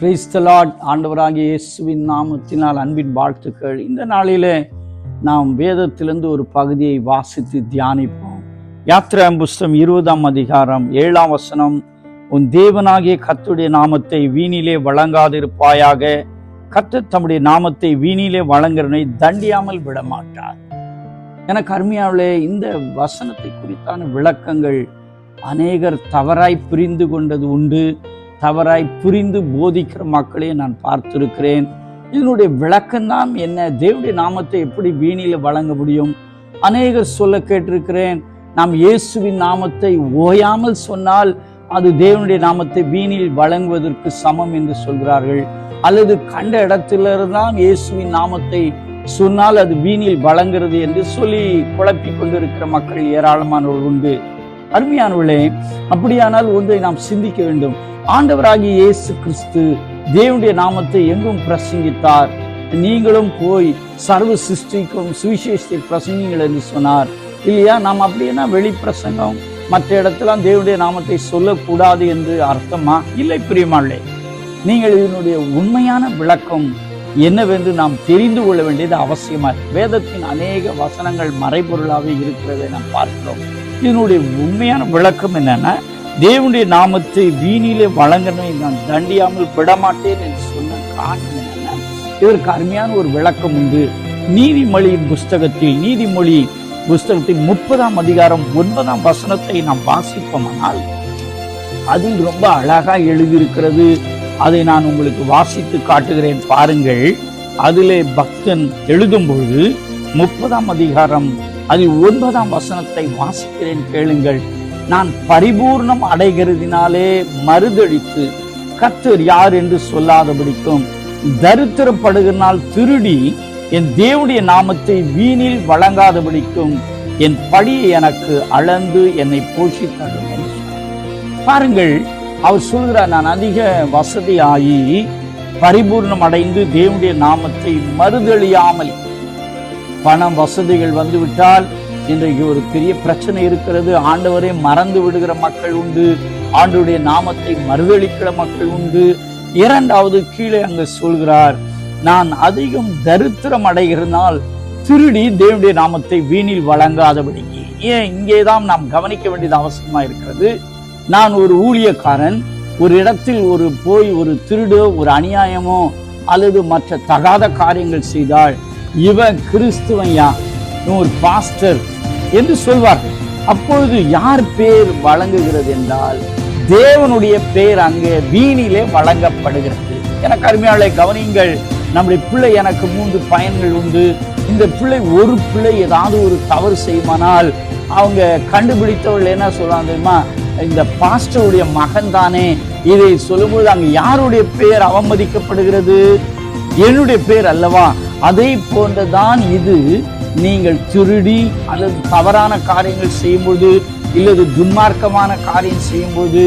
கிறிஸ்தலாட் ஆண்டவராகிய இயேசுவின் நாமத்தினால் அன்பின் வாழ்த்துக்கள். இந்த நாளிலே நாம் வேதத்திலிருந்து ஒரு பகுதியை வாசித்து தியானிப்போம். யாத்திராம் புஸ்தம் இருபதாம் அதிகாரம் ஏழாம் வசனம். உன் தேவனாகிய கத்துடைய நாமத்தை வீணிலே வழங்காதிருப்பாயாக. கத்து தம்முடைய நாமத்தை வீணிலே வழங்குறனை தண்டியாமல் விடமாட்டார். எனக்கு அருமையாவிலே இந்த வசனத்தை குறித்தான விளக்கங்கள் அநேகர் தவறாய் புரிந்து கொண்டது உண்டு. தவறாய் புரிந்து போதிக்கிற மக்களையும் நான் பார்த்திருக்கிறேன். இதனுடைய விளக்கம்தான் என்ன? தேவனுடைய நாமத்தை எப்படி வீணில வழங்க முடியும்? அநேகர் சொல்ல கேட்டிருக்கிறேன் நாம் இயேசுவின் நாமத்தை ஓயாமல் சொன்னால் அது தேவனுடைய நாமத்தை வீணில் வழங்குவதற்கு சமம் என்று சொல்கிறார்கள். அல்லது கண்ட இடத்திலிருந்தான் இயேசுவின் நாமத்தை சொன்னால் அது வீணில் வழங்குறது என்று சொல்லி குழப்பிக் கொண்டிருக்கிற மக்கள் ஏராளமானவர்கள் உண்டு. அருமையானவர்களே அப்படியானால் ஒன்றை நாம் சிந்திக்க வேண்டும். ஆண்டவராகிய இயேசு கிறிஸ்து தேவனுடைய நாமத்தை எங்கும் பிரசங்கித்தார். நீங்களும் போய் சர்வ சிருஷ்டிக்கும் சுவிசேஷத்தை பிரசங்கிங்கள் என்று சொன்னார். இல்லையா? நாம் அப்படின்னா வெளி பிரசங்கம் மற்ற இடத்துலாம் தேவனுடைய நாமத்தை சொல்லக்கூடாது என்று அர்த்தமா? இல்லை பிரியமாளே நீங்கள் இதனுடைய உண்மையான விளக்கம் என்னவென்று நாம் தெரிந்து கொள்ள வேண்டியது அவசியமா? இருக்கு. வேதத்தின் அநேக வசனங்கள் மறைபொருளாக இருக்கிறதை நாம் பார்க்கிறோம். இதனுடைய உண்மையான விளக்கம் என்னன்னா தேவனுடைய நாமத்தை வீணிலே வழங்கணும் நான் தண்டியாமல் விடமாட்டேன் என்று சொன்ன காரணம் என்னன்னா இதற்கு அருமையான ஒரு விளக்கம் உண்டு. நீதிமொழியின் புஸ்தகத்தில் நீதிமொழி புஸ்தகத்தின் முப்பதாம் அதிகாரம் ஒன்பதாம் வசனத்தை நாம் வாசிப்போமானால் அதில் ரொம்ப அழகா எழுதியிருக்கிறது. அதை நான் உங்களுக்கு வாசித்து காட்டுகிறேன். பாருங்கள். அதிலே பக்தன் எழுதும் பொழுது முப்பதாம் அதிகாரம் அதில் ஒன்பதாம் வசனத்தை வாசிக்கிறேன் கேளுங்கள். நான் பரிபூர்ணம் அடைகிறதினாலே மறுதளித்து கத்தர் யார் என்று சொல்லாதபடிக்கும் தரித்திரப்படுகிறனால் திருடி என் தேவனுடைய நாமத்தை வீணில் வழங்காதபடிக்கும் என் படியை எனக்கு அளந்து என்னை போஷித்தரும் பாருங்கள் அவர் சொல்கிறார் நான் அதிக வசதியாகி பரிபூர்ணம் அடைந்து தேவனுடைய நாமத்தை மறுதளியாமல் பணம் வசதிகள் வந்துவிட்டால் இன்றைக்கு ஒரு பெரிய பிரச்சனை இருக்கிறது. ஆண்டவரை மறந்து விடுகிற மக்கள் உண்டு. ஆண்டுடைய நாமத்தை மறுதளிக்கிற மக்கள் உண்டு. இரண்டாவது கீழே அங்கு சொல்கிறார் நான் அதிகம் தரித்திரம் அடைகிறனால் திருடி தேவனுடைய நாமத்தை வீணில் வழங்காதபடிக்கு ஏன்? இங்கேதான் நாம் கவனிக்க வேண்டியது அவசியமா இருக்கிறது. நான் ஒரு ஊழியக்காரன். ஒரு இடத்தில் ஒரு போய் ஒரு திருடோ ஒரு அநியாயமோ அல்லது மற்ற தகாத காரியங்கள் செய்தால் இவன் கிறிஸ்துவையா ஒரு பாஸ்டர் என்று சொல்வார்கள். அப்பொழுது யார் பேர் வழங்குகிறது என்றால் தேவனுடைய பேர் அங்கே வீணிலே வழங்கப்படுகிறது. எனக்கு அருமையாளை கவனிங்கள் நம்முடைய பிள்ளை எனக்கு மூன்று பயன்கள் உண்டு. இந்த பிள்ளை ஒரு பிள்ளை ஏதாவது ஒரு தவறு செய்யுமானால் அவங்க கண்டுபிடித்தவர்கள் என்ன சொல்றாங்க தெரியுமா? இந்த பாஸ்டருடைய மகன் தானே. இதை சொல்லும்போது அங்கே யாருடைய பெயர் அவமதிக்கப்படுகிறது? என்னுடைய பேர் அல்லவா? அதை போன்றதான் இது. நீங்கள் திருடி அல்லது தவறான காரியங்கள் செய்யும்போது இல்லது துன்மார்க்கமான காரியம் செய்யும்போது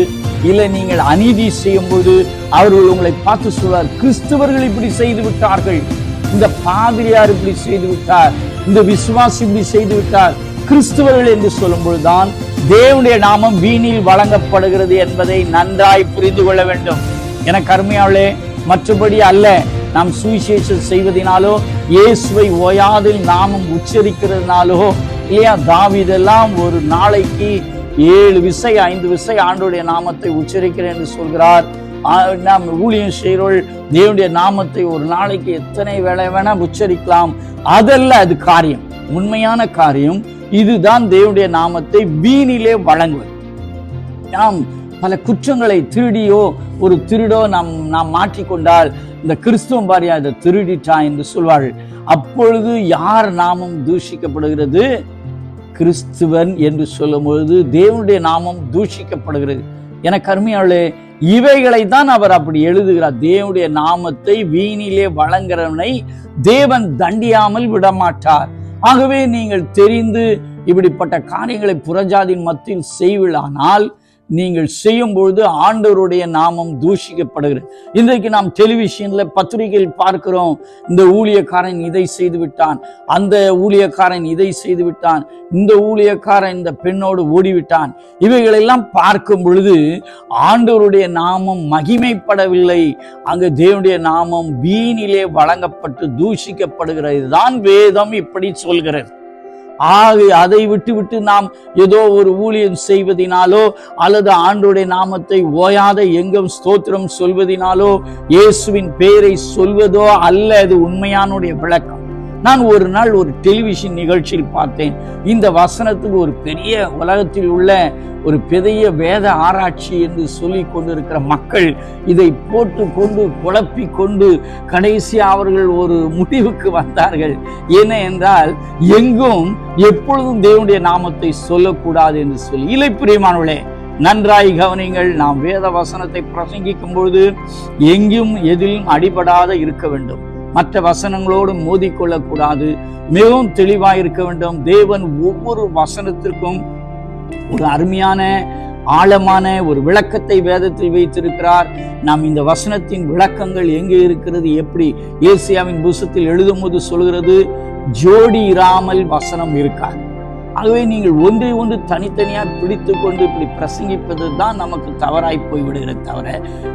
இல்லை நீங்கள் அநீதி செய்யும்போது அவர்கள் உங்களை பார்த்து சொல்வார் கிறிஸ்தவர்கள் இப்படி செய்து விட்டார்கள் இந்த பாதிரியார் இப்படி செய்து விட்டார் இந்த விசுவாசி இப்படி செய்து விட்டார் கிறிஸ்தவர்கள் என்று சொல்லும்பொழுதுதான் தேவனுடைய நாமம் வீணில் வழங்கப்படுகிறது என்பதை நன்றாய் புரிந்து கொள்ள வேண்டும். என கருமையாவளே மற்றபடி அல்ல. நாம் சுவிசேஷம் செய்வதனாலோ இயேசுவை ஓயாதில் நாமும் உச்சரிக்கிறதுனாலோ இல்லையா தாவிதெல்லாம் ஒரு நாளைக்கு ஏழு விசை ஐந்து விசை ஆண்டுடைய நாமத்தை உச்சரிக்கிறேன் என்று சொல்கிறார். நாம் ஊழியம் செய்கிறோள் தேவனுடைய நாமத்தை ஒரு நாளைக்கு எத்தனை வேலை வேணா உச்சரிக்கலாம். அதல்ல அது காரியம். உண்மையான காரியம் இதுதான் தேவனுடைய நாமத்தை வீணிலே வழங்குவது. நாம் பல குற்றங்களை திருடியோ ஒரு திருடோ நாம் நாம் மாற்றிக்கொண்டால் இந்த கிறிஸ்துவம் பாரியா இதை திருடிட்டா என்று சொல்வார்கள். அப்பொழுது யார் நாமம் தூஷிக்கப்படுகிறது? கிறிஸ்துவன் என்று சொல்லும் பொழுது தேவனுடைய நாமம் தூஷிக்கப்படுகிறது. என கருமையாளே இவைகளை தான் அவர் அப்படி எழுதுகிறார். தேவனுடைய நாமத்தை வீணிலே வழங்குறவனை தேவன் தண்டியாமல் விடமாட்டார். ஆகவே நீங்கள் தெரிந்து இப்படிப்பட்ட காரியங்களை புறஜாதியின் மத்தியில் செய்விழானால் நீங்கள் செய்யும் பொழுது ஆண்டவருடைய நாமம் தூஷிக்கப்படுகிறது. இன்றைக்கு நாம் டெலிவிஷன்ல பத்திரிகையில் பார்க்கிறோம் இந்த ஊழியக்காரன் இதை செய்து விட்டான் அந்த ஊழியக்காரன் இதை செய்து விட்டான் இந்த ஊழியக்காரன் இந்த பெண்ணோடு ஓடிவிட்டான். இவைகளெல்லாம் பார்க்கும் பொழுது ஆண்டவருடைய நாமம் மகிமைப்படவில்லை. அங்கு தேவனுடைய நாமம் வீணிலே வழங்கப்பட்டு தூஷிக்கப்படுகிறது தான் வேதம் இப்படி சொல்கிறது. ஆக அதை விட்டுவிட்டு நாம் ஏதோ ஒரு ஊழியம் செய்வதினாலோ அல்லது ஆண்டோடைய நாமத்தை ஓயாத எங்கும் ஸ்தோத்திரம் சொல்வதினாலோ இயேசுவின் பெயரை சொல்வதோ அல்ல அது உண்மையானுடைய விளக்கம். நான் ஒரு நாள் ஒரு டெலிவிஷன் நிகழ்ச்சியில் பார்த்தேன். இந்த வசனத்துக்கு ஒரு பெரிய உலகத்தில் உள்ள ஒரு பெரிய வேத ஆராய்ச்சி என்று சொல்லி கொண்டிருக்கிற மக்கள் இதை போட்டு கொண்டு குழப்பி கொண்டு கடைசி அவர்கள் ஒரு முடிவுக்கு வந்தார்கள். என்ன என்றால் எங்கும் எப்பொழுதும் தேவனுடைய நாமத்தை சொல்லக்கூடாது என்று சொல்லி. இல்லை பிரியமானவளே நன்றாய் கவனிங்கள் நாம் வேத வசனத்தை பிரசங்கிக்கும் பொழுது எங்கும் எதிலும் அடிபடாத இருக்க வேண்டும். மற்ற வசனங்களோடு மோதிக்கொள்ளக்கூடாது. மிகவும் தெளிவாக இருக்க வேண்டும். தேவன் ஒவ்வொரு வசனத்திற்கும் ஒரு அருமையான ஆழமான ஒரு விளக்கத்தை வேதத்தில் வைத்திருக்கிறார். நாம் இந்த வசனத்தின் விளக்கங்கள் எங்கே இருக்கிறது எப்படி? ஏசியாவின் புசத்தில் எழுதும் போது சொல்கிறது ஜோடி இராமல் வசனம் இருக்காது. ஆகவே நீங்கள் ஒன்றை ஒன்று தனித்தனியாக பிடித்து கொண்டு இப்படி பிரசங்கிப்பது தான் நமக்கு தவறாய் போய்விடுகிறது தவிர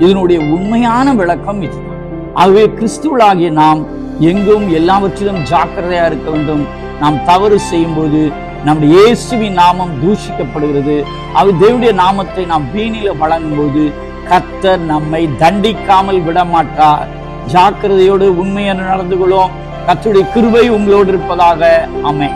இதனுடைய உண்மையான விளக்கம் இதுதான். ஆகவே கிறிஸ்துவளாகிய நாம் எங்கும் எல்லாவற்றிலும் ஜாக்கிரதையா இருக்க வேண்டும். நாம் தவறு செய்யும்போது நம்முடைய இயேசுவின் நாமம் தூஷிக்கப்படுகிறது. அவர் தேவனுடைய நாமத்தை நாம் வீணில வழங்கும்போது கத்தர் நம்மை தண்டிக்காமல் விட மாட்டார் ஜாக்கிரதையோடு உண்மையான நடந்து கொள்ளும் கத்துடைய கிருவை உங்களோடு இருப்பதாக. அமை